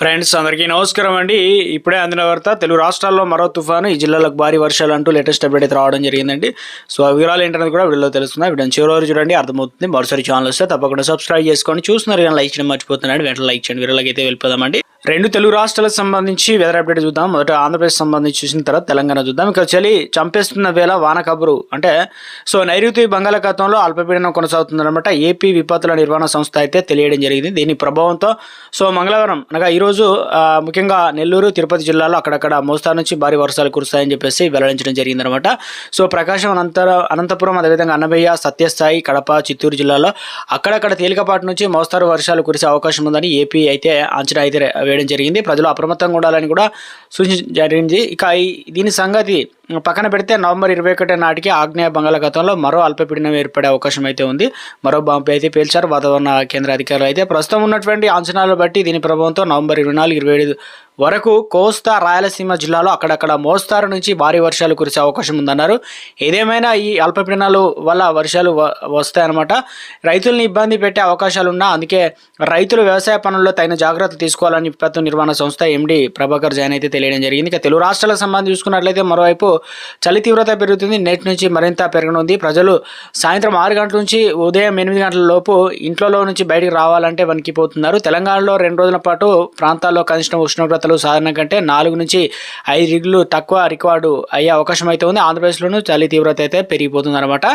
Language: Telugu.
ఫ్రెండ్స్ అందరికీ నమస్కారం అండి. ఇప్పుడే అందిన వార్త తెలుగు రాష్ట్రాల్లో మరో తుఫాను ఈ జిల్లాలకు భారీ వర్షాలు అంటూ లేటెస్ట్ అప్డేట్ అయితే రావడం జరిగిందండి. సో ఆ వివరాలు ఏంటనేది కూడా వీడియోలో తెలుస్తుంది వీడియో చివరి వరకు చూడండి అర్థమవుతుంది. మరోసారి ఛానల్ వస్తే తప్పకుండా సబ్స్క్రైబ్ చేసుకొని చూస్తున్నారు కానీ లైక్ చేయడం మర్చిపోతున్నాడు వెంటనే లైక్ చేయండి. వీడియోలోకి అయితే వెళ్ళిపోదామండి. రెండు తెలుగు రాష్ట్రాలకు సంబంధించి వెదర్ అప్డేట్ చూద్దాం. మొదట ఆంధ్రప్రదేశ్ సంబంధించి చూసిన తర్వాత తెలంగాణ చూద్దాం. ఇక్కడ చలి చంపేస్తున్న వేళ వాన కబురు అంటే సో నైరుతి బంగాళాఖాతంలో అల్పపీడనం కొనసాగుతుందన్నమాట. ఏపీ విపత్తుల నిర్వహణ సంస్థ అయితే తెలియడం జరిగింది. దీని ప్రభావంతో సో మంగళవారం అనగా ఈరోజు రోజు ముఖ్యంగా నెల్లూరు తిరుపతి జిల్లాలో అక్కడక్కడ మోస్తారు నుంచి భారీ వర్షాలు కురుస్తాయని చెప్పేసి వెల్లడించడం జరిగిందనమాట. సో ప్రకాశం అనంతర అనంతపురం అదేవిధంగా అన్నమయ్య సత్యస్థాయి కడప చిత్తూరు జిల్లాలో అక్కడక్కడ తేలికపాటి నుంచి మోస్తారు వర్షాలు కురిసే అవకాశం ఉందని ఏపీ అయితే అంచనా అయితే వేయడం జరిగింది. ప్రజలు అప్రమత్తంగా ఉండాలని కూడా సూచించడం జరిగింది. ఇక ఈ- దీని సంగతి పక్కన పెడితే నవంబర్ ఇరవై ఒకటి నాటికి ఆగ్నేయ బంగాళాఖాతంలో మరో అల్పపీడనం ఏర్పడే అవకాశం అయితే ఉంది. మరో బాంబు అయితే పేల్చారు. వాతావరణ కేంద్ర అధికారులు అయితే ప్రస్తుతం ఉన్నటువంటి అంచనాలు బట్టి దీని ప్రభావంతో నవంబర్ ఇరవై నాలుగు ఇరవై ఐదు వరకు కోస్తా రాయలసీమ జిల్లాలో అక్కడక్కడ మోస్తారు నుంచి భారీ వర్షాలు కురిసే అవకాశం ఉందన్నారు. ఏదేమైనా ఈ అల్పపీడనాలు వల్ల వర్షాలు వ- వస్తాయన్నమాట. రైతుల్ని ఇబ్బంది పెట్టే అవకాశాలు ఉన్నా అందుకే రైతులు వ్యవసాయ పనుల్లో తగిన జాగ్రత్తలు తీసుకోవాలని విపత్తు నిర్వహణ సంస్థ ఎండి ప్రభాకర్ జైన్ అయితే తెలియడం జరిగింది. ఇక తెలుగు రాష్ట్రాలకు సంబంధించి చూసుకున్నట్లయితే మరోవైపు చలి తీవ్రత పెరుగుతుంది. నేటి నుంచి మరింత పెరగనుంది. ప్రజలు సాయంత్రం ఆరు గంటల నుంచి ఉదయం ఎనిమిది గంటల లోపు ఇంట్లో నుంచి బయటికి రావాలంటే వణికిపోతున్నారు. తెలంగాణలో రెండు రోజుల పాటు ప్రాంతాల్లో కనిష్ట ఉష్ణోగ్రతలు సాధారణ కంటే నాలుగు నుంచి ఐదు డిగ్రీలు తక్కువ రికార్డు అయ్యే అవకాశం అయితే ఉంది. ఆంధ్రప్రదేశ్లోనూ చలి తీవ్రత అయితే పెరిగిపోతుంది అనమాట